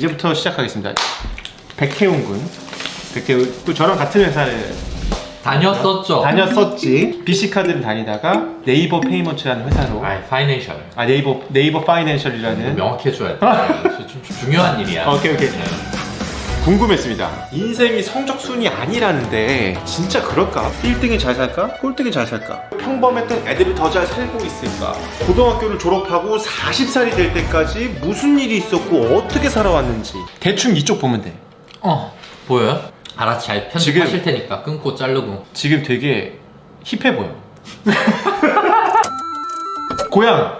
이제부터 시작하겠습니다. 백혜웅 군. 백혜웅 또 저랑 같은 회사를 다녔었죠. 다녔었지. BC 카드를 다니다가 네이버 페이먼트라는 회사로 아, 파이낸셜. 아 네이버 네이버 파이낸셜이라는 명확히 해줘야 돼. 좀, 좀 중요한 일이야. 오케이 오케이 궁금했습니다. 인생이 성적 순이 아니라는데 진짜 그럴까? 1등이 잘 살까? 꼴등이 잘 살까? 평범했던 애들이 더 잘 살고 있을까? 고등학교를 졸업하고 40살이 될 때까지 무슨 일이 있었고 어떻게 살아왔는지 대충 이쪽 보면 돼. 어, 보여요? 알아서 잘 지금- 편집하실 테니까 끊고 자르고. 지금 되게 힙해 보여. 고향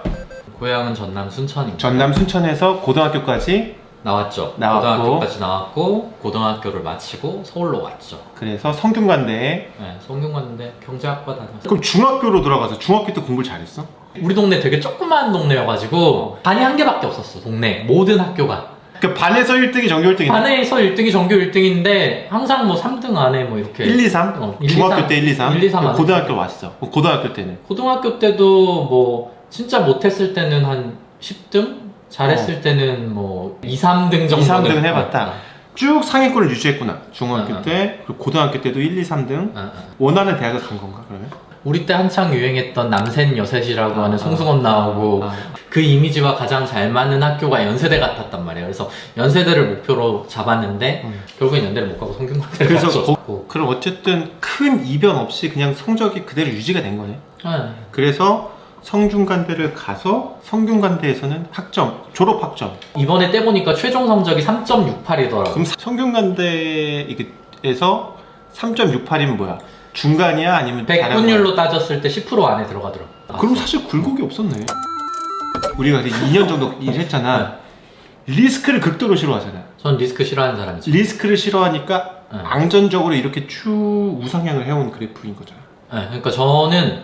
고향은 전남 순천입니다. 전남 순천에서 고등학교까지 나왔죠. 나왔고. 고등학교까지 나왔고 고등학교를 마치고 서울로 왔죠. 그래서 성균관대에 네, 성균 갔는데 경제학과 다녔어요. 그럼 중학교로 들어가서 중학교 때 공부를 잘했어? 우리 동네 되게 조그만 동네여가지고 반이 한 개밖에 없었어. 동네 모든 학교가. 그 반에서 1등이 전교 1등이 반에서 1등이 전교 1등인데 항상 뭐 3등 안에 뭐 이렇게 1, 2, 3? 어, 1, 2, 중학교 3. 때 1, 2, 3? 1, 2, 3 고등학교 왔어. 그럼 고등학교 때는? 고등학교 때도 뭐 진짜 못했을 때는 한 10등? 잘했을 때는 뭐 2, 3등 정도 2, 3등은 해봤다. 쭉 상위권을 유지했구나. 중학교 어, 어. 때, 그리고 고등학교 때도 1, 2, 3등. 어, 어. 원하는 대학을 간 건가, 그러면? 우리 때 한창 유행했던 남센 여셋이라고 하는 송승헌 나오고 아, 그 이미지와 가장 잘 맞는 학교가 연세대 같았단 말이에요. 그래서 연세대를 목표로 잡았는데 음. 결국엔 연대를 못 가고 성균관대를 그래서 갔었고 거- 그럼 어쨌든 큰 이변 없이 그냥 성적이 그대로 유지가 된 거네. 네. 그래서 성균관대를 가서 성균관대에서는 학점, 졸업 학점. 이번에 떼보니까 최종 성적이 3.68이더라고요. 그럼 성균관대에서 3.68이면 뭐야? 중간이야? 아니면? 100분율로 따졌을 때 10% 안에 들어가더라고요. 그럼 사실 굴곡이 없었네. 우리가 이제 2년 정도 일했잖아. 리스크를 극도로 싫어하잖아. 전 리스크 싫어하는 사람이죠. 리스크를 싫어하니까 네. 앙전적으로 이렇게 쭉 우상향을 해온 그래프인 거잖아. 네, 그러니까 저는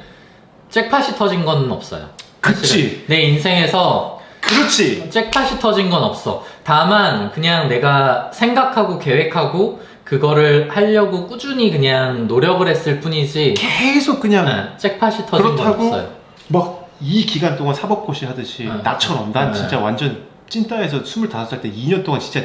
잭팟이 터진 건 없어요. 그치. 내 인생에서 그렇지. 잭팟이 터진 건 없어. 다만 그냥 내가 생각하고 계획하고 그거를 하려고 꾸준히 그냥 노력을 했을 뿐이지 계속 그냥 네, 잭팟이 터진 건 그렇다고 없어요. 막 이 기간 동안 사법고시 하듯이 네. 나처럼 난 네. 진짜 완전 찐따에서 25살 때 2년 동안 진짜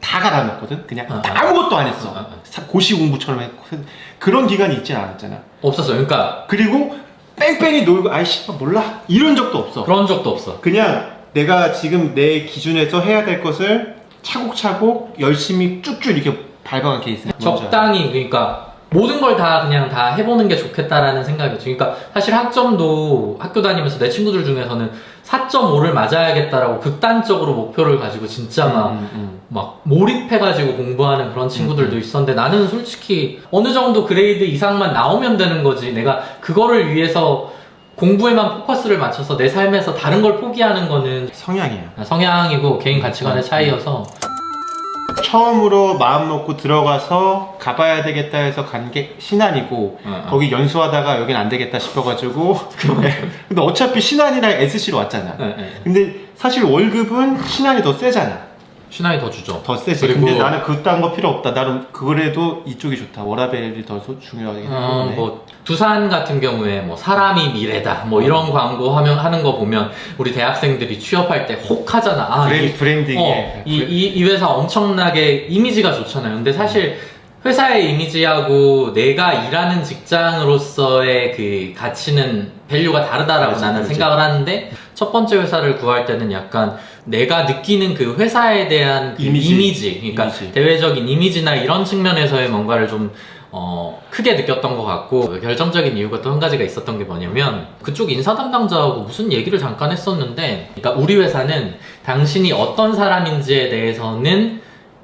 다 갈아놨거든. 그냥 네. 아무것도 안 했어. 네. 사- 고시 공부처럼 했고 그런 기간이 있진 않았잖아. 없었어요. 그러니까 그리고 뺑뺑이 놀고 아이씨 몰라 이런 적도 없어. 그런 적도 없어. 그냥 내가 지금 내 기준에서 해야 될 것을 차곡차곡 열심히 쭉쭉 이렇게 밟아간 케이스. 적당히 그러니까 모든 걸 다 그냥 다 해보는 게 좋겠다라는 생각이었죠. 그러니까 사실 학점도 학교 다니면서 내 친구들 중에서는 4.5를 맞아야겠다라고 극단적으로 목표를 가지고 진짜 막 음, 음. 막 몰입해가지고 공부하는 그런 친구들도 있었는데 나는 솔직히 어느 정도 그레이드 이상만 나오면 되는 거지 내가 그거를 위해서 공부에만 포커스를 맞춰서 내 삶에서 다른 걸 포기하는 거는 성향이야. 성향이고 개인 가치관의 음, 차이여서 처음으로 마음 먹고 들어가서 가봐야 되겠다 해서 간 게 신안이고 어, 어. 거기 연수하다가 여긴 안 되겠다 싶어가지고 근데 어차피 신안이랑 SC로 왔잖아. 네, 네. 근데 사실 월급은 신안이 더 세잖아. 신앙이 더 주죠 더 세지. 그리고- 근데 나는 그딴 거 필요 없다. 나는 그래도 이쪽이 좋다. 워라벨이 더 소- 중요하기 때문에. 어, 뭐 두산 같은 경우에 뭐 사람이 미래다 뭐 이런 광고 하면 하는 거 보면 우리 대학생들이 취업할 때 혹하잖아. 아, 브랜, 이, 브랜딩에 어, 이, 이, 이 회사 엄청나게 이미지가 좋잖아요. 근데 사실 회사의 이미지하고 내가 일하는 직장으로서의 그 가치는 밸류가 다르다라고 맞아, 나는 그렇지. 생각을 하는데 첫 번째 회사를 구할 때는 약간 내가 느끼는 그 회사에 대한 그 이미지. 이미지, 그러니까 이미지. 대외적인 이미지나 이런 측면에서의 뭔가를 좀 어, 크게 느꼈던 것 같고 결정적인 이유가 또 한 가지가 있었던 게 뭐냐면 그쪽 인사 담당자하고 무슨 얘기를 잠깐 했었는데 그러니까 우리 회사는 당신이 어떤 사람인지에 대해서는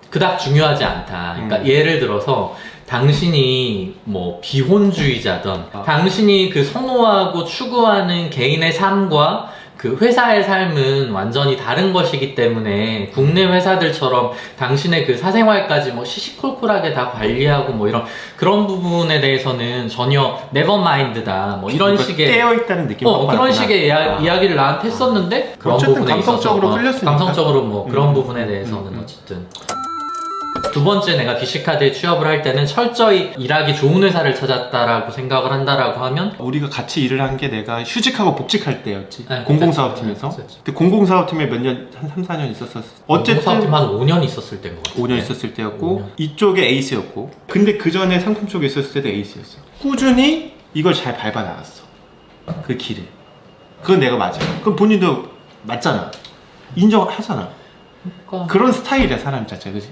그닥 중요하지 않다. 그러니까 음. 예를 들어서 당신이 뭐 비혼주의자든 아. 당신이 그 선호하고 추구하는 개인의 삶과 그 회사의 삶은 완전히 다른 것이기 때문에 국내 회사들처럼 당신의 그 사생활까지 뭐 시시콜콜하게 다 관리하고 뭐 이런 그런 부분에 대해서는 전혀 네버마인드다 뭐 이런 식의 깨어 있다는 느낌. 어, 그런 식의 이야, 아. 이야기를 나한테 했었는데 그런 어쨌든 부분에 감성적으로 있어서, 어, 끌렸으니까. 감성적으로 뭐 그런 음, 부분에 음, 대해서는 음, 음. 어쨌든 두 번째 내가 BC카드에 취업을 할 때는 철저히 일하기 좋은 회사를 찾았다라고 생각을 한다라고 하면 우리가 같이 일을 한 게 내가 휴직하고 복직할 때였지. 네, 공공사업팀에서. 그랬지. 근데 공공사업팀에 몇 년, 한 3, 4년 있었었어. 어쨌든 어쨌든 한 5년 있었을 때인 것 같아요. 5년 있었을 때였고 5년. 이쪽에 에이스였고 근데 그 전에 상품 쪽에 있었을 때도 에이스였어 꾸준히 이걸 잘 밟아 나갔어 그 길을 그건 내가 맞아 그럼 본인도 맞잖아 인정하잖아 그러니까 그런 스타일이야 사람 자체 그지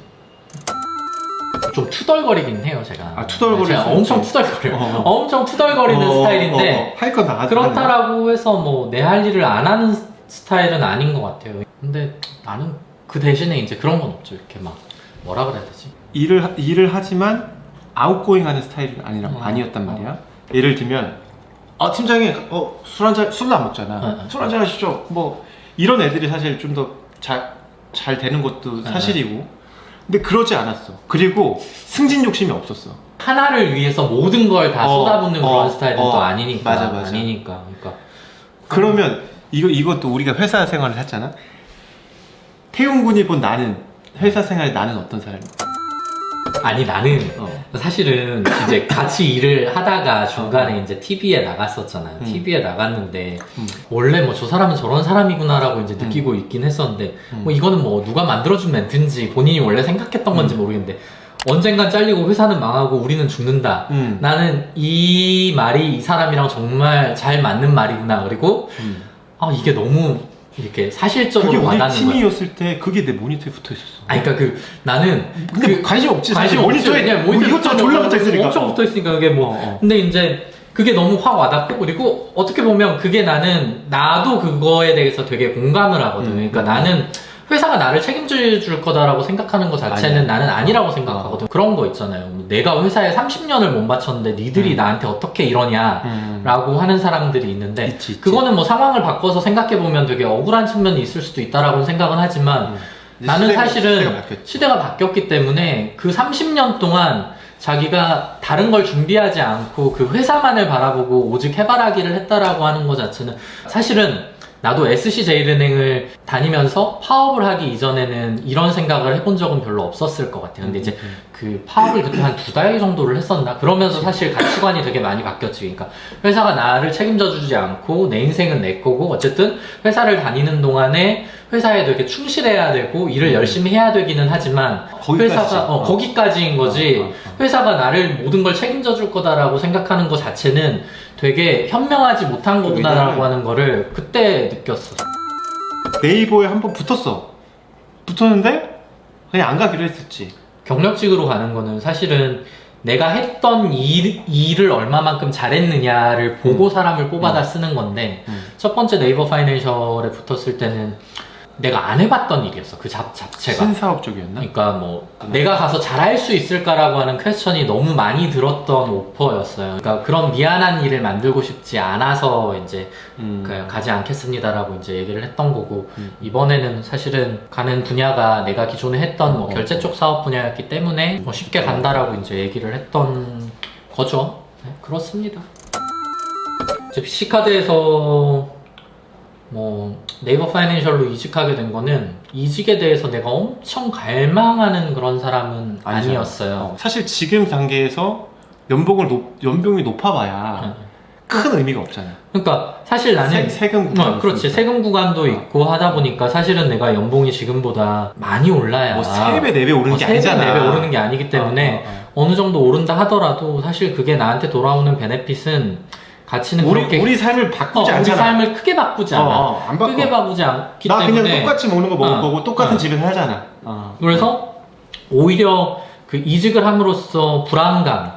좀 투덜거리긴 해요 제가. 아, 제가 수 엄청. 투덜거려요. 어, 어. 엄청 투덜거리는 스타일인데 할 거 다 그렇다라고 해서 뭐 내 할 일을 안 하는 스타일은 아닌 것 같아요. 근데 나는 그 대신에 이제 그런 건 없죠. 이렇게 막 뭐라 그래야 되지? 일을 하- 일을 하지만 아웃고잉하는 스타일은 아니라 어. 아니었단 말이야 예를 들면 아 팀장이 어 술 한잔 술도 안 먹잖아 어, 어. 술 한잔 하시죠 뭐 이런 애들이 사실 좀 더 잘 잘 되는 것도 사실이고 근데 그러지 않았어 그리고 승진 욕심이 없었어 하나를 위해서 모든 걸 다 어, 쏟아붓는 어, 그런 스타일은 어. 또 아니니까. 맞아, 맞아. 아니니까. 그러니까 그러면 이거 이것도 우리가 회사 생활을 했잖아 태용 군이 본 나는 회사 생활 나는 어떤 사람이야 아니 나는 어. 사실은 이제 같이 일을 하다가 중간에 이제 TV에 나갔었잖아요. 음. TV에 나갔는데 음. 원래 뭐 저 사람은 저런 사람이구나라고 이제 느끼고 있긴 했었는데 음. 뭐 이거는 뭐 누가 만들어준 멘트인지 본인이 원래 생각했던 건지 음. 모르겠는데 언젠간 잘리고 회사는 망하고 우리는 죽는다. 음. 나는 이 말이 이 사람이랑 정말 잘 맞는 말이구나. 그리고 음. 아 이게 너무 이렇게 사실적으로 우리 와닿는 거야. 팀이었을 때 그게 내 모니터에 붙어 있었어 아니 그러니까 그 나는 근데 그 관심 없지 관심 사실 없지. 모니터에 그냥 뭐 모니터에 이것저것 졸라 붙어 있으니까 엄청 붙어 있으니까 그게 뭐. 어, 어. 근데 이제 그게 너무 확 와닿고 그리고 어떻게 보면 그게 나는 나도 그거에 대해서 되게 공감을 하거든. 음, 그러니까 음. 나는 회사가 나를 책임져 줄 거다라고 생각하는 것 자체는 아니야. 나는 아니라고 생각하거든. 그런 거 있잖아요. 뭐 내가 회사에 30년을 못 바쳤는데 니들이 음. 나한테 어떻게 이러냐. 음. 라고 하는 사람들이 있는데 있지, 있지. 그거는 뭐 상황을 바꿔서 생각해 보면 되게 억울한 측면이 있을 수도 있다라고 생각은 하지만 음. 나는 시대가- 사실은 시대가. 시대가 바뀌었기 때문에 그 30년 동안 자기가 다른 걸 준비하지 않고 그 회사만을 바라보고 오직 해바라기를 했다라고 하는 것 자체는 사실은 나도 SC제일은행을 다니면서 파업을 하기 이전에는 이런 생각을 해본 적은 별로 없었을 것 같아요. 근데 이제 그 파업을 그때 한 두 달 정도를 했었나? 그러면서 사실 가치관이 되게 많이 바뀌었지. 그러니까 회사가 나를 책임져 주지 않고 내 인생은 내 거고 어쨌든 회사를 다니는 동안에 회사에 되게 충실해야 되고 일을 음. 열심히 해야 되기는 하지만. 회사가 어, 어. 거기까지인 거지. 어, 어, 어. 회사가 나를 모든 걸 책임져 줄 거다라고 생각하는 것 자체는 되게 현명하지 못한 거구나라고 하는 거를 그때 느꼈어. 네이버에 한 번 붙었어. 붙었는데 그냥 안 가기로 했었지. 경력직으로 가는 거는 사실은 내가 했던 일, 일을 얼마만큼 잘했느냐를 보고 사람을 뽑아다 쓰는 건데 음. 첫 번째 네이버 파이낸셜에 붙었을 때는 내가 안 해봤던 일이었어 그 잡, 자체가 신사업 쪽이었나? 그러니까 뭐 내가 가서 잘할 수 있을까라고 하는 퀘스천이 너무 많이 들었던 오퍼였어요 그러니까 그런 미안한 일을 만들고 싶지 않아서 이제 음. 그 가지 않겠습니다라고 이제 얘기를 했던 거고 음. 이번에는 사실은 가는 분야가 내가 기존에 했던 뭐 어. 결제 쪽 사업 분야였기 때문에 뭐 쉽게 간다라고 이제 얘기를 했던 거죠. 네, 그렇습니다. 이제 BC카드에서 뭐 네이버 파이낸셜로 이직하게 된 거는 이직에 대해서 내가 엄청 갈망하는 그런 사람은. 아니었어요. 어, 사실 지금 단계에서 연봉을 높, 연봉이 높아봐야 네. 큰 의미가 없잖아 그러니까 사실 나는 세, 세금 구간 어, 그렇지 있으니까. 세금 구간도 어. 있고 하다 보니까 사실은 내가 연봉이 지금보다 많이 올라야 뭐 3배 4배 오르는 어, 게 아니잖아 네배 오르는 게 아니기 때문에 어, 어, 어. 어느 정도 오른다 하더라도 사실 그게 나한테 돌아오는 베네핏은 가치는 우리, 그렇게 우리 삶을 어, 바꾸지 우리 않잖아 삶을 크게 바꾸지 않아. 어, 어, 안 바꿔 크게 바꾸지 않기 나 때문에 그냥 똑같이 먹는 거 먹을 어. 거고 똑같은 어. 집에서 살잖아 어. 그래서 오히려 그 이직을 함으로써 불안감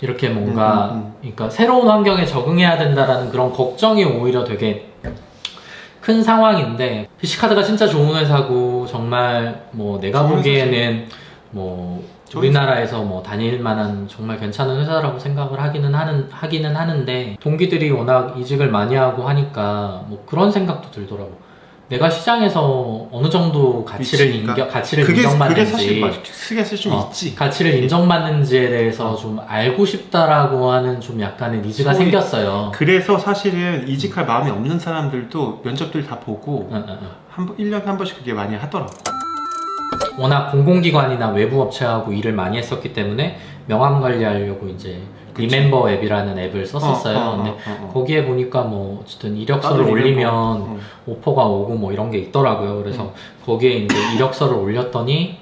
이렇게 뭔가 음, 음, 그러니까 새로운 환경에 적응해야 된다라는 그런 걱정이 오히려 되게 큰 상황인데 비시카드가 진짜 좋은 회사고 정말 뭐 내가 보기에는 뭐 좋은 우리나라에서 뭐 다닐 만한 정말 괜찮은 회사라고 생각을 하기는 하는 하기는 하는데 동기들이 워낙 이직을 많이 하고 하니까 뭐 그런 생각도 들더라고. 내가 시장에서 어느 정도 가치를 위치니까. 인정 가치를 그게, 인정받는지 그게 사실 맞- 어, 있지 가치를 인정받는지에 대해서 좀 알고 싶다라고 하는 좀 약간의 니즈가 소위- 생겼어요. 그래서 사실은 이직할 마음이 없는 사람들도 면접들 다 보고 응, 응, 응. 한 번, 1년에 한 번씩 그게 많이 하더라고 워낙 공공기관이나 외부 업체하고 일을 많이 했었기 때문에 명함 관리하려고 이제. 리멤버 앱이라는 앱을 썼었어요. 어, 어, 어, 근데 어, 어. 거기에 보니까 뭐 어쨌든 이력서를 올리면. 어. 오퍼가 오고 뭐 이런 게 있더라고요. 그래서 음. 거기에 이제 이력서를 올렸더니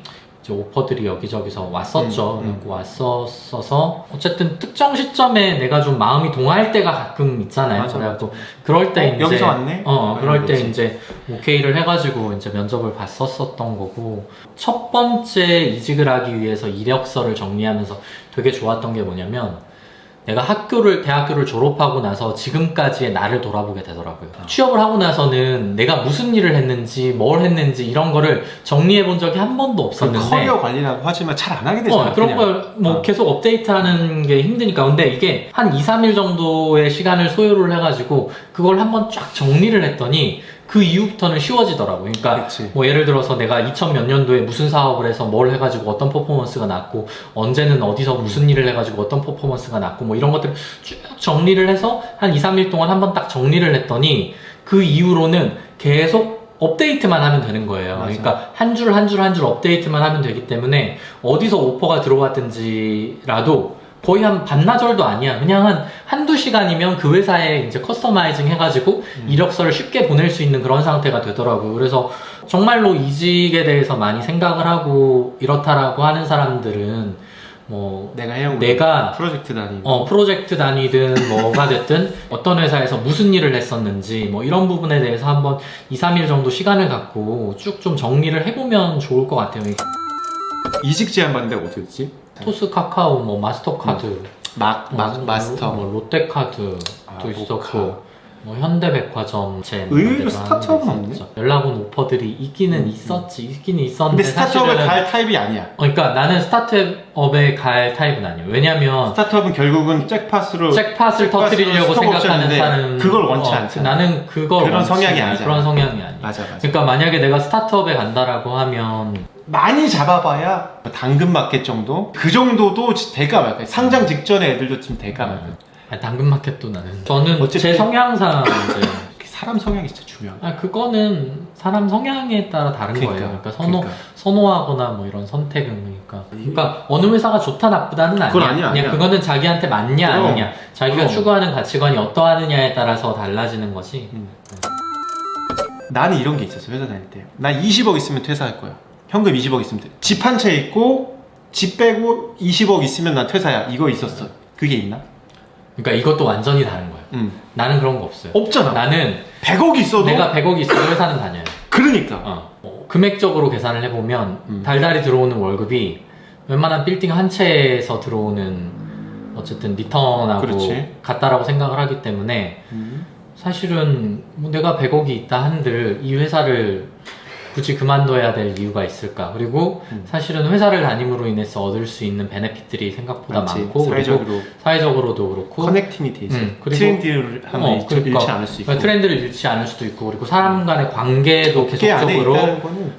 이제 오퍼들이 여기저기서 왔었죠. 음, 음. 왔었어서 어쨌든 특정 시점에 내가 좀 마음이 동할 때가 가끔 있잖아요. 맞아, 그래갖고 그럴 때 어, 이제 여기서 왔네? 어 아, 그럴 때 그렇지. 이제 오케이를 해가지고 이제 면접을 봤었었던 거고 첫 번째 이직을 하기 위해서 이력서를 정리하면서 되게 좋았던 게 뭐냐면 내가 학교를 대학교를 졸업하고 나서 지금까지의 나를 돌아보게 되더라고요. 취업을 하고 나서는 내가 무슨 일을 했는지 뭘 했는지 이런 거를 정리해 본 적이 한 번도 그 없었는데 커리어 관리라고 하지만 잘 안 하게 되잖아. 어, 그런 그냥. 걸뭐 어. 계속 업데이트하는 게 힘드니까 근데 이게 한 2, 3일 정도의 시간을 소요를 해가지고 그걸 한번 쫙 정리를 했더니 그 이후부터는 쉬워지더라고요. 그러니까 그렇지. 뭐 예를 들어서 내가 2000 몇 년도에 무슨 사업을 해서 뭘 해가지고 어떤 퍼포먼스가 났고 언제는 어디서 무슨 일을 해가지고 어떤 퍼포먼스가 났고 뭐 이런 것들 쭉 정리를 해서 한 2, 3일 동안 한 번 딱 정리를 했더니 그 이후로는 계속 업데이트만 하면 되는 거예요. 맞아. 그러니까 한 줄 한 줄 한 줄 업데이트만 하면 되기 때문에 어디서 오퍼가 들어왔든지라도 거의 한 반나절도 아니야. 그냥 한 한두 시간이면 그 회사에 이제 커스터마이징 해가지고 음. 이력서를 쉽게 보낼 수 있는 그런 상태가 되더라고요. 그래서 정말로 이직에 대해서 많이 생각을 하고 이렇다라고 하는 사람들은 뭐 내가 해온 내가 프로젝트 단위. 어, 프로젝트 단위든 뭐가 됐든 어떤 회사에서 무슨 일을 했었는지 뭐 이런 부분에 대해서 한번 2, 3일 정도 시간을 갖고 쭉 좀 정리를 해보면 좋을 것 같아요. 이직 제안 받는데 어떻게 됐지? 토스 카카오, 뭐 마스터카드, 막, 막 뭐, 마스터. 뭐 롯데카드도 아, 있었고. 뭐 현대백화점 제 의외로 스타트업은 없네. 연락 온 오퍼들이 있기는 음, 음. 있었지 있기는 있었는데 근데 스타트업을 사실은 갈 타입이 아니야. 어, 그러니까 나는 스타트업에 갈 타입은 아니에요. 왜냐면 스타트업은 결국은 잭팟으로 잭팟을 터뜨리려고 생각하는 옵션인데 사람 그걸 원치 어, 않잖아. 나는 그걸 그런 원치 성향이 않아. 아니잖아. 그런 성향이 아니야. 맞아 맞아. 그러니까 만약에 내가 스타트업에 간다라고 하면 많이 잡아봐야 당근 마켓 정도? 그 정도도 대가 말까 상장 직전에 애들도 지금 대가 말까 아니, 당근마켓도 나는 저는 어쨌든- 제 성향상 이제 사람 성향이 진짜 중요하다. 아 그거는 사람 성향에 따라 다른 거예요. 그러니까 선호 그러니까. 선호하거나 뭐 이런 선택은 그러니까 그러니까 어느 회사가 좋다 나쁘다는 아니야. 그건 아니야, 그냥 아니야. 그거는 자기한테 맞냐 그럼. 아니냐. 자기가 그럼. 추구하는 가치관이 어떠하느냐에 따라서 달라지는 거지. 음. 나는 이런 게 있었어 회사 다닐 때. 나 20억 있으면 퇴사할 거야. 현금 20억 있으면 퇴. 집한 채 있고 집 빼고 20억 있으면 나 퇴사야. 이거 있었어. 그게 있나? 그러니까 이것도 완전히 다른 거야. 음. 나는 그런 거 없어요. 없잖아. 나는 100억 있어도 내가 100억이 있어도 회사는 다녀요. 그러니까. 어. 어, 금액적으로 계산을 해보면 음. 달달이 들어오는 월급이 웬만한 빌딩 한 채에서 들어오는 어쨌든 리턴하고 그렇지. 같다라고 생각을 하기 때문에 음. 사실은 뭐 내가 100억이 있다 한들 이 회사를 굳이 그만둬야 될 이유가 있을까? 그리고 음. 사실은 회사를 다님으로 인해서 얻을 수 있는 베네핏들이 생각보다 맞지. 많고 사회적으로 사회적으로도 그렇고 커넥팅이 돼 있어. 음, 그리고- 트렌드를 하면 어, 잃지, 그러니까. 잃지 않을 수 있고. 그러니까 트렌드를 잃지 않을 수도 있고 그리고 사람 간의 관계도 계속적으로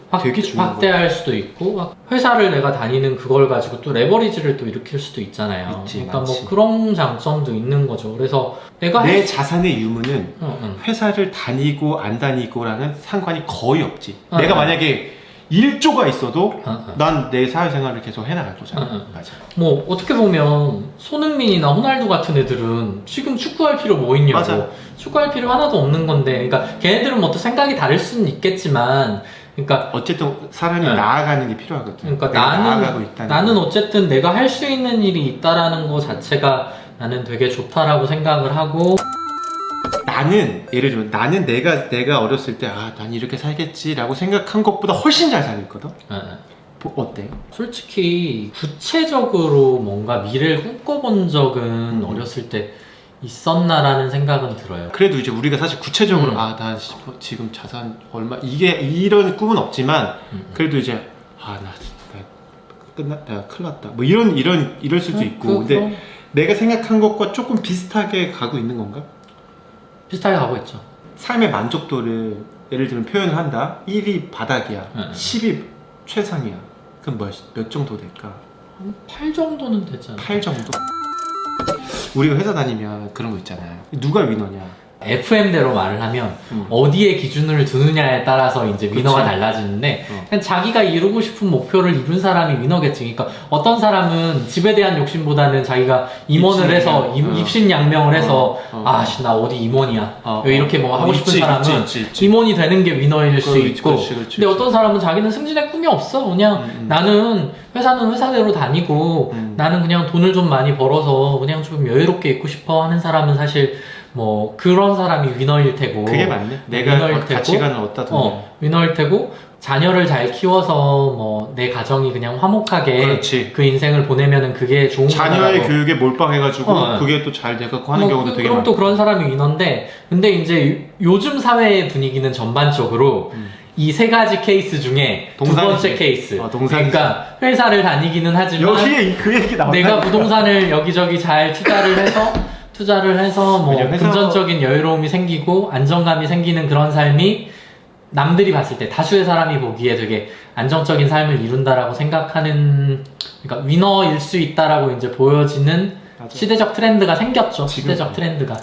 확, 거야. 확대할 수도 있고 막 회사를 내가 다니는 그걸 가지고 또 레버리지를 또 일으킬 수도 있잖아요. 있지, 그러니까 많지. 뭐 그런 장점도 있는 거죠. 그래서 내가 내할 수- 자산의 유무는 응, 응. 회사를 다니고 안 다니고라는 상관이 거의 없지. 어, 내가 어. 만약에 1조가 있어도 어, 어. 난내 사회생활을 계속 해나갈 거잖아. 어, 어. 맞아. 뭐 어떻게 보면 손흥민이나 호날두 같은 애들은 지금 축구할 필요 뭐 있냐고 맞아. 축구할 필요 하나도 없는 건데 그러니까 걔네들은 뭐 또 생각이 다를 수는 있겠지만 그러니까 어쨌든 사람이 네. 나아가는 게 필요하거든. 그러니까 내가 나는 나는 거. 어쨌든 내가 할 수 있는 일이 있다라는 거 자체가 나는 되게 좋다라고 생각을 하고 나는 예를 들면 나는 내가 내가 어렸을 때 아 난 이렇게 살겠지라고 생각한 것보다 훨씬 잘 살겠거든. 어, 어. 뭐, 어때? 솔직히 구체적으로 뭔가 미래를 꿈꿔본 적은 음. 어렸을 때 있었나라는 생각은 들어요. 그래도 이제 우리가 사실 구체적으로 음. 아나 지금 자산 얼마 이게 이런 꿈은 없지만 음. 그래도 이제 아나 나 끝났다 나 큰일 났다 뭐 이런 이런 이럴 수도 그- 있고 그- 근데 내가 생각한 것과 조금 비슷하게 가고 있는 건가? 비슷하게 가고 있죠. 삶의 만족도를 예를 들면 표현을 한다 1이 바닥이야 응. 10이 최상이야 그럼 몇, 몇 정도 될까? 한8 정도는 되지 않나? 8 정도? 우리가 회사 다니면 그런 거 있잖아요 누가 위너냐 FM대로 말을 하면 음. 어디에 기준을 두느냐에 따라서 이제 위너가 그치. 달라지는데 어. 그냥 자기가 이루고 싶은 목표를 이룬 사람이 위너겠지. 그러니까 어떤 사람은 집에 대한 욕심보다는 자기가 임원을 입신양명. 해서 입- 어. 입신양명을 해서 어, 어. 아씨 나 어디 임원이야. 어, 이렇게 뭐 어, 하고 싶은 있지, 사람은 있지, 있지, 있지. 임원이 되는 게 위너일 수 그렇지, 있고 그렇지, 그렇지, 근데. 어떤 사람은 자기는 승진의 꿈이 없어 그냥 음, 음. 나는 회사는 회사대로 다니고 음. 나는 그냥 돈을 좀 많이 벌어서 그냥 좀 여유롭게 있고 싶어 하는 사람은 사실 뭐 그런 사람이 위너일 테고 그게 맞네. 내가 위너일 테고 가치관을 얻다 두냐. 어, 위너일 테고 자녀를 잘 키워서 뭐 내 가정이 그냥 화목하게 그렇지. 그 인생을 보내면은 그게 좋은 자녀의 거라고. 교육에 몰빵해가지고 어, 네. 그게 또 잘 돼갖고 하는 뭐, 경우도 그- 되게 그럼 많고. 또 그런 사람이 위너인데 근데 이제 요- 요즘 사회의 분위기는 전반적으로 음. 이 세 가지 케이스 중에 두 동산이지. 번째 케이스 아, 동산이지. 그러니까 회사를 다니기는 하지만 여기에 그 얘기 나왔다. 내가 부동산을 여기저기 잘 투자를 해서 투자를 해서 뭐 왜냐면 회사- 금전적인 여유로움이 생기고 안정감이 생기는 그런 삶이 남들이 봤을 때 다수의 사람이 보기에 되게 안정적인 삶을 이룬다라고 생각하는 그러니까 위너일 수 있다라고 이제 보여지는 맞아. 시대적 트렌드가 생겼죠. 지금. 시대적 트렌드가.